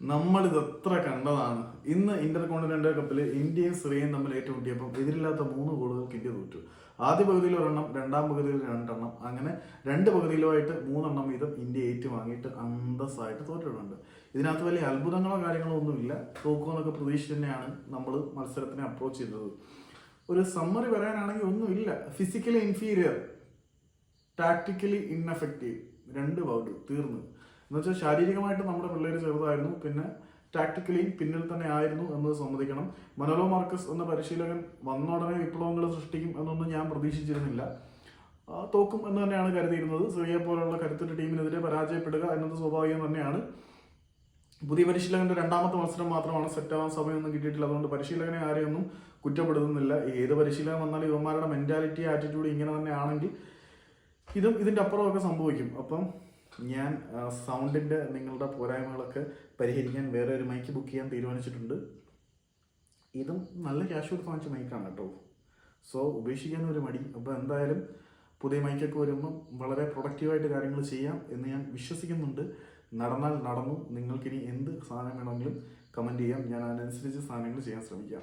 നമ്മളിത് എത്ര കണ്ടതാണ്. ഇന്ന് ഇന്റർ കോണ്ടിനെന്റൽ കപ്പിൽ ഇന്ത്യയും ശ്രീയും തമ്മിൽ ഏറ്റുമുട്ടിയപ്പം എതിരില്ലാത്ത മൂന്ന് ഗോളുകൾക്ക് ഇന്ത്യ തോറ്റു. ആദ്യ പകുതിയിൽ ഒരെണ്ണം രണ്ടാം പകുതിയിൽ രണ്ടെണ്ണം അങ്ങനെ രണ്ട് പകുതിയിലുമായിട്ട് മൂന്നെണ്ണം വീതം ഇന്ത്യ ഏറ്റുവാങ്ങിയിട്ട് അന്തസ്സായിട്ട് തോറ്റിട്ടുണ്ട്. ഇതിനകത്ത് വലിയ അത്ഭുതങ്ങളോ കാര്യങ്ങളോ ഒന്നുമില്ല. തോക്കുമെന്നൊക്കെ പ്രതീക്ഷിച്ച് തന്നെയാണ് നമ്മൾ മത്സരത്തിനെ അപ്രോച്ച് ചെയ്തത്. ഒരു സമ്മറി പറയാനാണെങ്കിൽ ഒന്നുമില്ല. ഫിസിക്കലി ഇൻഫീരിയർ ടാക്ടിക്കലി ഇൻഎഫക്റ്റീവ് രണ്ട് വേർഡ് തീർന്നു. എന്ന് വെച്ചാൽ ശാരീരികമായിട്ട് നമ്മുടെ പിള്ളേർ ചെറുതായിരുന്നു പിന്നെ ടാക്ടിക്കലി പിന്നിൽ തന്നെ ആയിരുന്നു എന്നത് സമ്മതിക്കണം. മനോലോ മാർക്കസ് എന്ന പരിശീലകൻ വന്ന ഉടനെ വിപ്ലവങ്ങൾ സൃഷ്ടിക്കും എന്നൊന്നും ഞാൻ പ്രതീക്ഷിച്ചിരുന്നില്ല. തോക്കും എന്ന് തന്നെയാണ് കരുതിയിരുന്നത്. സിറിയ പോലുള്ള കരുത്തുറ്റ ടീമിനെതിരെ പരാജയപ്പെടുക എന്നത് സ്വാഭാവികം തന്നെയാണ്. പുതിയ പരിശീലകന്റെ രണ്ടാമത്തെ മത്സരം മാത്രമാണ് സെറ്റ് സെറ്റാവാൻ സമയമൊന്നും കിട്ടിയിട്ടില്ല. അതുകൊണ്ട് പരിശീലകനെ ആരെയൊന്നും കുറ്റപ്പെടുത്തുന്നില്ല. ഏത് പരിശീലകൻ വന്നാലും ഇവന്മാരുടെ മെന്റാലിറ്റി ആറ്റിറ്റ്യൂഡ് ഇങ്ങനെ തന്നെ ആണെങ്കിൽ ഇതും ഇതിന്റെ അപ്പുറമൊക്കെ സംഭവിക്കും. അപ്പം ഞാൻ സൗണ്ടിന്റെ നിങ്ങളുടെ പോരായ്മകളൊക്കെ പരിഹരിക്കാൻ വേറെ ഒരു മൈക്ക് ബുക്ക് ചെയ്യാൻ തീരുമാനിച്ചിട്ടുണ്ട്. ഇതും നല്ല ക്യാഷ് കൊടുത്ത് വാങ്ങിച്ച മൈക്കാണ് കേട്ടോ. സോ ഉപേക്ഷിക്കാൻ ഒരു മടി. അപ്പോൾ എന്തായാലും പുതിയ മൈക്കൊക്കെ വരുമ്പം വളരെ പ്രൊഡക്റ്റീവായിട്ട് കാര്യങ്ങൾ ചെയ്യാം എന്ന് ഞാൻ വിശ്വസിക്കുന്നുണ്ട്. നടന്നാൽ നടന്നു. നിങ്ങൾക്കിനി എന്ത് സാധനം വേണമെങ്കിലും കമന്റ് ചെയ്യാം. ഞാൻ അതിനനുസരിച്ച് സാധനങ്ങൾ ചെയ്യാൻ ശ്രമിക്കാം.